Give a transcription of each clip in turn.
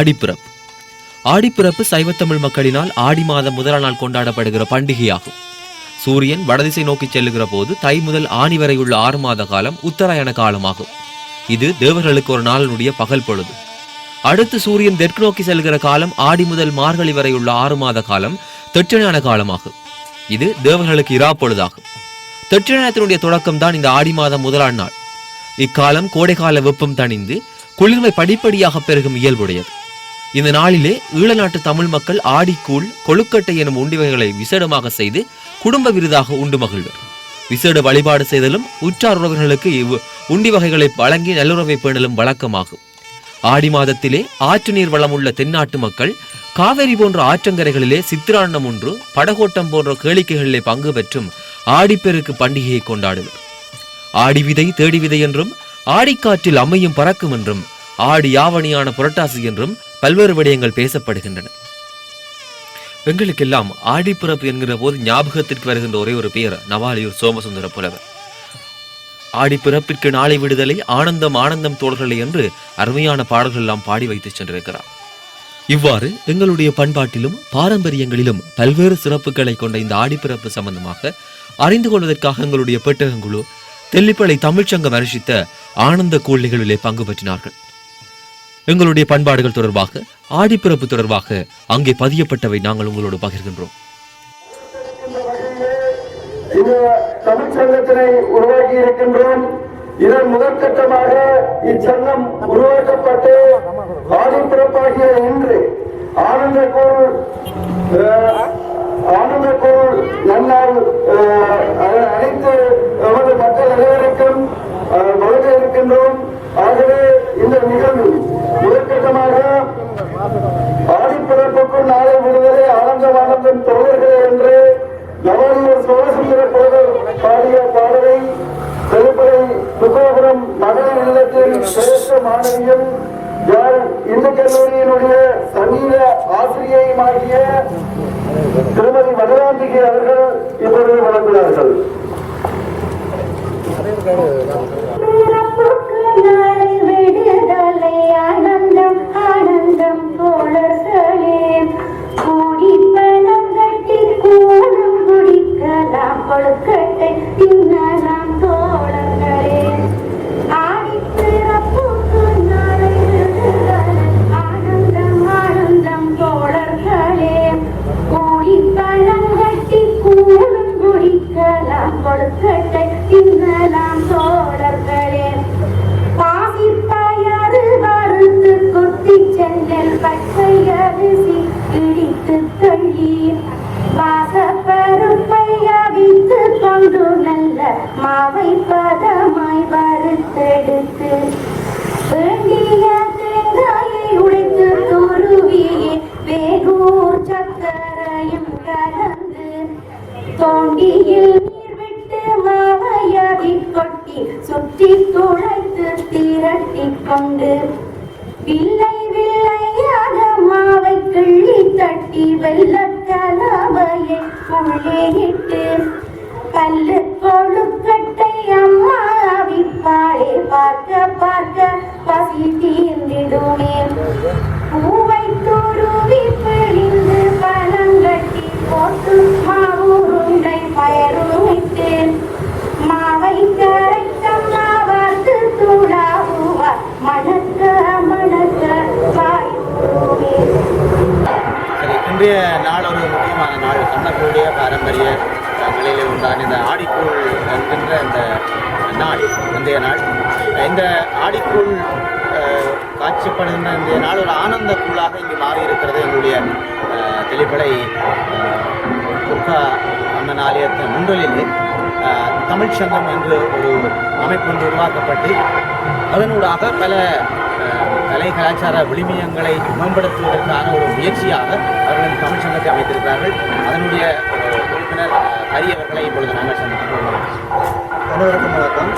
ஆடிப்பிறப்பு. ஆடிப்பிறப்பு சைவத்தமிழ் மக்களினால் ஆடி மாதம் முதல் நாள் கொண்டாடப்படுகிற பண்டிகையாகும். சூரியன் வடதிசை நோக்கி செல்லுகிற போது தை முதல் ஆணி வரை உள்ள ஆறு மாத காலம் உத்தராயண காலமாகும். இது தேவர்களுக்கு ஒரு நாளினுடைய பகல் பொழுது. அடுத்து சூரியன் தெற்கு நோக்கி செல்கிற காலம் ஆடி முதல் மார்கழி வரை உள்ள ஆறு மாத காலம் தெற்றஞான காலமாகும். இது தேவர்களுக்கு இரா பொழுதாகும். தெற்றஞானத்தினுடைய தொடக்கம் தான் இந்த ஆடி மாதம் முதலாம் நாள். இக்காலம் கோடைகால வெப்பம் தணிந்து குளிர்மை படிப்படியாக பெருகும் இயல்புடையது. இந்த நாளிலே ஈழநாட்டு தமிழ் மக்கள் ஆடிக்கூழ் கொழுக்கட்டை எனும் உண்டிவகைகளை விசேடமாக செய்து குடும்ப விருதாக உண்டு மகிழ்வர். விசேட வழிபாடு செய்தலும் உற்றார் உறவினர்களுக்கு இவ் உண்டி வகைகளை வழங்கி நல்லுறவை பேணலும் வழக்கமாகும். ஆடி மாதத்திலே ஆற்று நீர் வளமுள்ள தென்னாட்டு மக்கள் காவேரி போன்ற ஆற்றங்கரைகளிலே சித்திராண்ணம் ஒன்று படகோட்டம் போன்ற கேளிக்கைகளிலே பங்கு பெற்றும் ஆடிப்பெருக்கு பண்டிகையை கொண்டாடுவர். ஆடி விதை தேடி விதை என்றும் ஆடிக்காற்றில் அமையும் பறக்கும் என்றும் ஆடி யாவணியான புரட்டாசி என்றும் பல்வேறு விடயங்கள் பேசப்படுகின்றன. எங்களுக்கெல்லாம் ஆடிப்பிறப்பு என்கிற போது ஞாபகத்திற்கு வருகின்ற ஒரே ஒரு பெயர் நவாலியூர் சோமசுந்தர புலவர். ஆடிப்பிறப்பிற்கு நாளை விடுதலை ஆனந்தம் ஆனந்தம் தோள்களை என்று அருமையான பாடல்கள் எல்லாம் பாடி வைத்து சென்றிருக்கிறார். இவ்வாறு எங்களுடைய பண்பாட்டிலும் பாரம்பரியங்களிலும் பல்வேறு சிறப்புகளை கொண்ட இந்த ஆடிப்பிறப்பு சம்பந்தமாக அறிந்து கொள்வதற்காக எங்களுடைய பெட்டகங்குழு தெல்லிப்பளை தமிழ்ச்சங்கம் அரிசித்த ஆனந்த கூழ் நிகழ்விலே பங்கு பெற்றினார்கள். எங்களுடைய பண்பாடுகள் தொடர்பாக ஆடிப்பிறப்பு தொடர்பாக அங்கே பதியப்பட்டவை நாங்கள் உங்களோடு பகிர்கின்றோம். தமிழ்ச்சங்கத்தினை உருவாக்கி இருக்கின்றோம். இதன் முதற்கட்டமாக இச்சங்கம் உருவாக்கப்பட்டு ஆதிப்பிறப்பாகிய இன்று ஆனந்தக்கூழ் அஹ், ஆனந்தக்கூழ் நன்னாள் அஹ், அனைத்து நமது மக்கள் அனைவருக்கும் அஹ், வழங்க இருக்கின்றோம் ஆகவே இந்த நிகழ்வு முதற்கட்டமாக ஆடிப்பிறப்புக்கும் நாளை விடுதலை ஆனந்தம் ஆனந்தம் தோழர்களே என்று நவநீர் சோழசுந்தர புலவர் பாடிய பாடலை திருப்பதி துகோபுரம் மகளிர் இல்லத்தின் சிரேஷ்ட மாணவியும் யார் இந்த கல்லூரியினுடைய சங்கீத ஆசிரியையுமாகிய திருமதி மதுராம்பிகை அவர்கள் இப்பொழுது வழங்குகிறார்கள். ஆனந்தம் ஆனந்தம் தோழர்களே. பச்சை அரிசி இடித்து தள்ளி வாசப்பருப்பை அவித்து கொண்டு நல்ல மாவை பதமாய் வறுத்தெடுத்து. வேண்டிய தேங்காயை உடைத்து துருவியே வேகூர் சக்கரையும் கலந்து. தோண்டியில் நீர் விட்டு மாவையடி கொட்டி சுற்றி துளைத்து திரட்டி கொண்டு. உள்ளே இட்டு பல்லு கொழுக்கட்டை அம்மா அவிப்பாளே பார்க்க பார்க்க பசி தீர்ந்திடுமே. பூவை தூருவி பிழிந்து பணம் கட்டி போட்டு மாவுருண்டை பயருமிட்டு மாவை கரைக்கம்மா வார்த்து துளாவுவா மணக்க மணக்க வாயுமே இன்றைய நம்மளுடைய பாரம்பரிய நிலையில் உண்டான இந்த ஆடிக்கூழ் என்கின்ற இந்த நாள் இன்றைய நாள். இந்த ஆடிக்கூழ் காட்சிப்படுகின்ற இன்றைய நாள் ஒரு ஆனந்த கூழாக இங்கு மாறி இருக்கிறது எங்களுடைய தெளிப்படை அஹ், துர்கா அம்மன் ஆலயத்தின் முன்றலில் தமிழ்ச்சங்கம் என்று ஒரு அமைப்பு ஒன்று உருவாக்கப்பட்டு அதனூடாக பல கலை கலாச்சார விளிமியங்களை மேம்படுத்துவதற்கான ஒரு முயற்சியாக அவர்கள் தமிழ் சங்கத்தை அமைத்திருக்கிறார்கள். அதனுடைய உறுப்பினர் அஹ், ஹரி அவர்களை இப்பொழுது நாங்கள் சந்திக்கிறோம். அனைவருக்கும் வணக்கம்.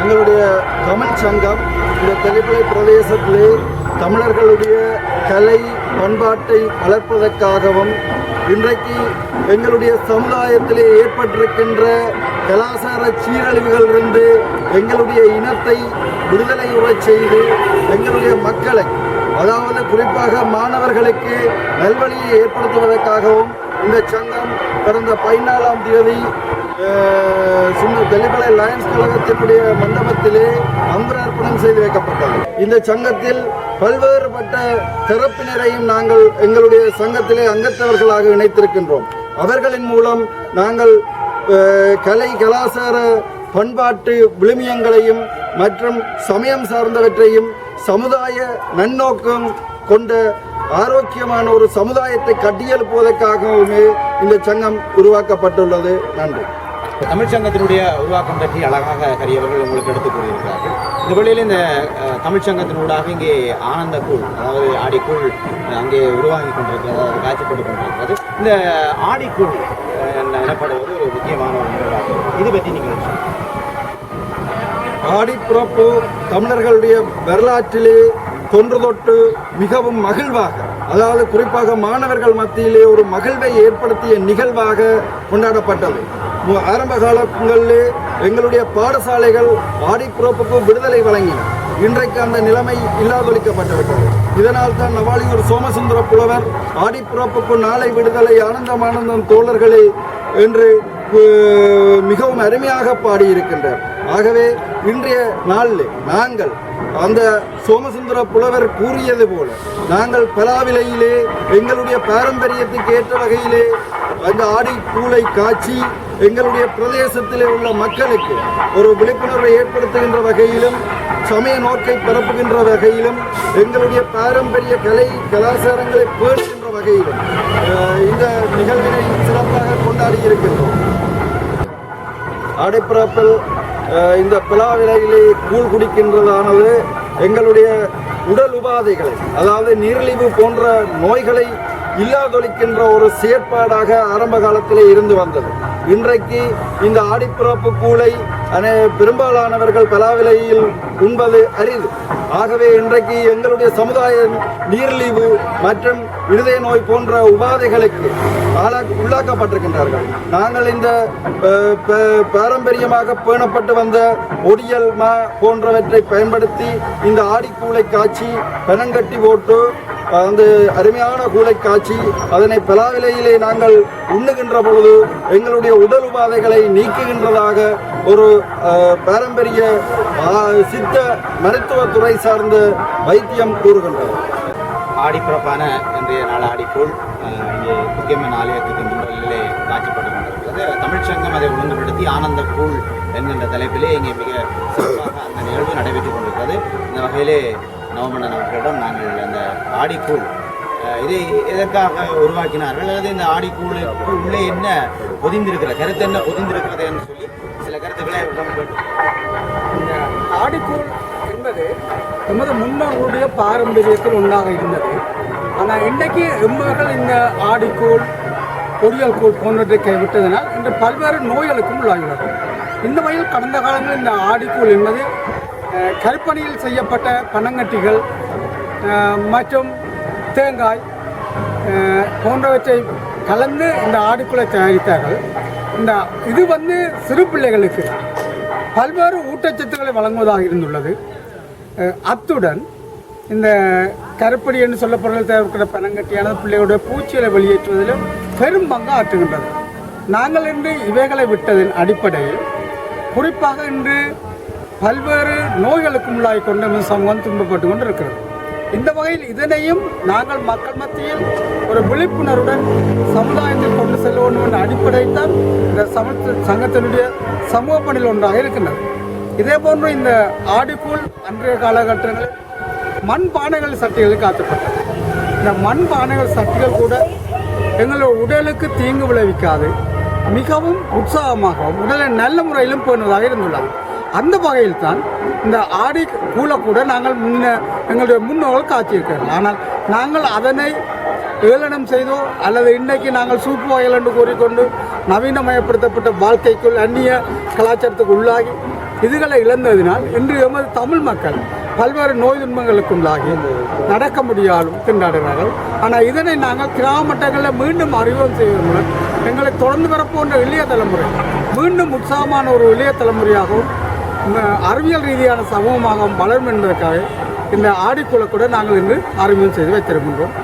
எங்களுடைய தமிழ் சங்கம் இந்த தெளிப்பிலை பிரதேசத்திலே தமிழர்களுடைய கலை பண்பாட்டை வளர்ப்பதற்காகவும் இன்றைக்கு எங்களுடைய சமுதாயத்திலே ஏற்பட்டிருக்கின்ற கலாச்சார சீரழிவுகளிலிருந்து எங்களுடைய இனத்தை விடுதலை உறச் செய்து எங்களுடைய மக்களை அதாவது குறிப்பாக மாணவர்களுக்கு நல்வழியை ஏற்படுத்துவதற்காகவும் இந்த சங்கம் கடந்த பதினாலாம் தேதி சின்ன தெளிமலை லயன்ஸ் கழகத்தினுடைய மண்டபத்திலே அங்குரார்ப்பணம் செய்து வைக்கப்பட்டது. இந்த சங்கத்தில் பல்வேறுபட்ட தரப்பினரையும் நாங்கள் எங்களுடைய சங்கத்திலே அங்கத்தவர்களாக இணைத்திருக்கின்றோம். அவர்களின் மூலம் நாங்கள் கலை கலாச்சார பண்பாட்டு விழுமியங்களையும் மற்றும் சமயம் சார்ந்தவற்றையும் சமுதாய நன்னோக்கம் கொண்ட ஆரோக்கியமான ஒரு சமுதாயத்தை கட்டியெழுப்புவதற்காகவுமே இந்த சங்கம் உருவாக்கப்பட்டுள்ளது. நன்றி. தமிழ்ச்சங்கத்தினுடைய உருவாக்கம் பற்றி அழகாக கரியவர்கள் உங்களுக்கு எடுத்துக் கூறியிருக்கிறார்கள். இந்த வழியில் இந்த தமிழ் சங்கத்தினூடாக இங்கே ஆனந்த கூழ் அதாவது ஆடிக்கூழ் அங்கே உருவாகி கொண்டிருக்கிறது அதாவது காட்சிப்பட்டு கொண்டிருக்கிறது இந்த ஆடிக்கூழ் எனப்படுவது ஒரு முக்கியமான ஒரு நிகழ்வாகும் இது பற்றி நீங்கள் ஆடிப்புறப்பு தமிழர்களுடைய வரலாற்றிலே தொன்று தொட்டு மிகவும் மகிழ்வாக அதாவது குறிப்பாக மாணவர்கள் மத்தியிலே ஒரு மகிழ்வை ஏற்படுத்திய நிகழ்வாக கொண்டாடப்பட்டது. ஆரம்ப காலங்களிலே எங்களுடைய பாடசாலைகள் ஆடிப்புறப்புக்கு விடுதலை வழங்கின. இன்றைக்கு அந்த நிலைமை இல்லாதொழிக்கப்பட்டுவிட்டது இதனால் தான் நவாலியூர் சோமசுந்தர புலவர் ஆடிப்புறப்புக்கு நாளை விடுதலை ஆனந்தமானந்தம் தோழர்களே என்று மிகவும் அருமையாக பாடியிருக்கின்றார். ஆகவே இன்றைய நாளில் நாங்கள் அந்த சோமசுந்தர புலவர் கூறியது போல நாங்கள் பலாவிலையிலே எங்களுடைய பாரம்பரியத்துக்கு ஏற்ற வகையிலே அந்த ஆடி கூளை காட்சி எங்களுடைய பிரதேசத்திலே உள்ள மக்களுக்கு ஒரு விழிப்புணர்வை ஏற்படுத்துகின்ற வகையிலும் சமய நோக்கை பரப்புகின்ற வகையிலும் எங்களுடைய பாரம்பரிய கலை கலாச்சாரங்களை பேசுகின்ற வகையிலும். இந்த நிகழ்வினை சிறப்பாக கொண்டாடி இருக்கின்றோம். ஆடைப்பிறப்பில் இந்த பிளாவிலையிலே கூழ் குடிக்கின்றதானது எங்களுடைய உடல் உபாதைகளை அதாவது நீரிழிவு போன்ற நோய்களை இல்லாதொழிக்கின்ற ஒரு செயற்பாடாக ஆரம்ப காலத்திலே இருந்து வந்தது. இன்றைக்கு இந்த ஆடிப்பிறப்பு கூளை அனை பெரும்பாலானவர்கள் பலாவிலையில் உண்பது அரிது. ஆகவே இன்றைக்கு எங்களுடைய சமுதாய நீரிழிவு மற்றும் இருதய நோய் போன்ற உபாதைகளுக்கு ஆளா உள்ளாக்கப்பட்டிருக்கின்றார்கள். நாங்கள் இந்த ப- பாரம்பரியமாக பேணப்பட்டு வந்த ஒடியல் மா போன்றவற்றை பயன்படுத்தி இந்த ஆடிக்கூளை காய்ச்சி பெனங்கட்டி போட்டு அந்த அருமையான கூலை காட்சி அதனை பலாவிலையிலே நாங்கள் உண்ணுகின்ற பொழுது எங்களுடைய உடல் உபாதைகளை நீக்குகின்றதாக ஒரு பாரம்பரிய சித்த மருத்துவத்துறை சார்ந்த வைத்தியம் கூறுகின்றது. ஆடிப்பிறப்பான இன்றைய நாள் ஆடிப்போல் இங்கே முக்கியமான ஆலயத்துக்கு முன்னிலே காட்சிப்பட்டு கொண்டிருக்கிறது தமிழ்ச்சங்கம் அதை ஒழுங்குபடுத்தி ஆனந்த கூழ் என்கின்ற தலைப்பிலே இங்கே மிக சிறப்பாக அந்த நிகழ்வு நடைபெற்றுக் கொண்டிருக்கிறது. இந்த வகையிலே நவமணன் அவர்களிடம் நாங்கள் அந்த ஆடிக்கூழ் இதை எதற்காக உருவாக்கினார்கள்? அல்லது இந்த ஆடிக்கூழுக்கு உள்ளே என்ன பொதிந்திருக்கிற கருத்து என்ன பொதிந்திருக்கிறது என்று சொல்லி சில கருத்துக்களை இந்த ஆடிக்கூழ் என்பது நமது முன்னோர்களுடைய பாரம்பரியத்தில் ஒன்றாக இருந்தது. ஆனால் இன்றைக்கு எம்மர்கள் இந்த ஆடிக்கூழ் பொரியல் கூழ் போன்றவற்றை கைவிட்டதனால் இன்று பல்வேறு நோய்களுக்கும் உள்ளாகிறது இந்த வகையில் கடந்த காலங்களில் இந்த ஆடிக்கூழ் என்பது அஹ், செய்யப்பட்ட பனங்கட்டிகள் மற்றும் தேங்காய் போன்றவற்றை கலந்து இந்த ஆடிக்கூழை தயாரித்தார்கள். இந்த இது வந்து சிறு பிள்ளைகளுக்கு பல்வேறு ஊட்டச்சத்துக்களை வழங்குவதாக இருந்துள்ளது. அத்துடன் இந்த கருப்படி என்று சொல்லப்படுறது தேவைப்படுற பனங்கட்டியானது பிள்ளைகளுடைய பூச்சிகளை வெளியேற்றுவதிலும் பெரும் பங்கு ஆற்றுகின்றது. நாங்கள் இன்று இவைகளை விட்டதன் அடிப்படையில் குறிப்பாக இன்று பல்வேறு நோய்களுக்கு உள்ளாகி கொண்டு நமது சமூகம் துன்பப்பட்டு கொண்டு இருக்கிறது இந்த வகையில் இதனையும் நாங்கள் மக்கள் மத்தியில் ஒரு விழிப்புணர்வுடன் சமுதாயத்தில் கொண்டு செல்ல வேண்டும் என்ற அடிப்படையில் தான் இந்த சமத்து சங்கத்தினுடைய சமூக பணியில் ஒன்றாக இருக்கின்றது. இதே போன்று இந்த ஆடிப்பூல் அன்றைய காலகட்டங்களில் மண் பானைகள் சட்டிகளில் காத்தப்பட்டது இந்த மண் பானைகள் சட்டிகள் கூட எங்களுடைய உடலுக்கு தீங்கு விளைவிக்காது. மிகவும் உற்சாகமாகவும் உடலை நல்ல முறையிலும் பேணுவதாக இருந்துள்ளார் அந்த வகையில் தான் இந்த ஆடி கூழை கூட நாங்கள் முன்ன எங்களுடைய முன்னோர்கள் காட்சியிருக்கிறார்கள். ஆனால் நாங்கள் அதனை ஏளனம் செய்தோ அல்லது இன்றைக்கு நாங்கள் சூப்பு வகையில் என்று கூறிக்கொண்டு நவீனமயப்படுத்தப்பட்ட வாழ்க்கைக்குள் அந்நிய கலாச்சாரத்துக்கு உள்ளாகி இதுகளை இழந்ததினால் இன்று எமது தமிழ் மக்கள் பல்வேறு நோய் துன்பங்களுக்குள்ளாகி நடக்க முடியாலும் திண்டாடுகிறார்கள். ஆனால் இதனை நாங்கள் கிராம மட்டங்களில் மீண்டும் அறிமுகம் செய்வதன் மூலம் எங்களை தொடர்ந்து வரப்போன்ற இளைய தலைமுறை மீண்டும் உற்சாகமான ஒரு இளைய தலைமுறையாகவும் அறிவியல் ரீதியான சமூகமாகவும் வளரும் என்பதற்காக இந்த ஆடிக்குழு கூட நாங்கள் இன்று அறிமுகம் செய்து வைத்திருக்கின்றோம்.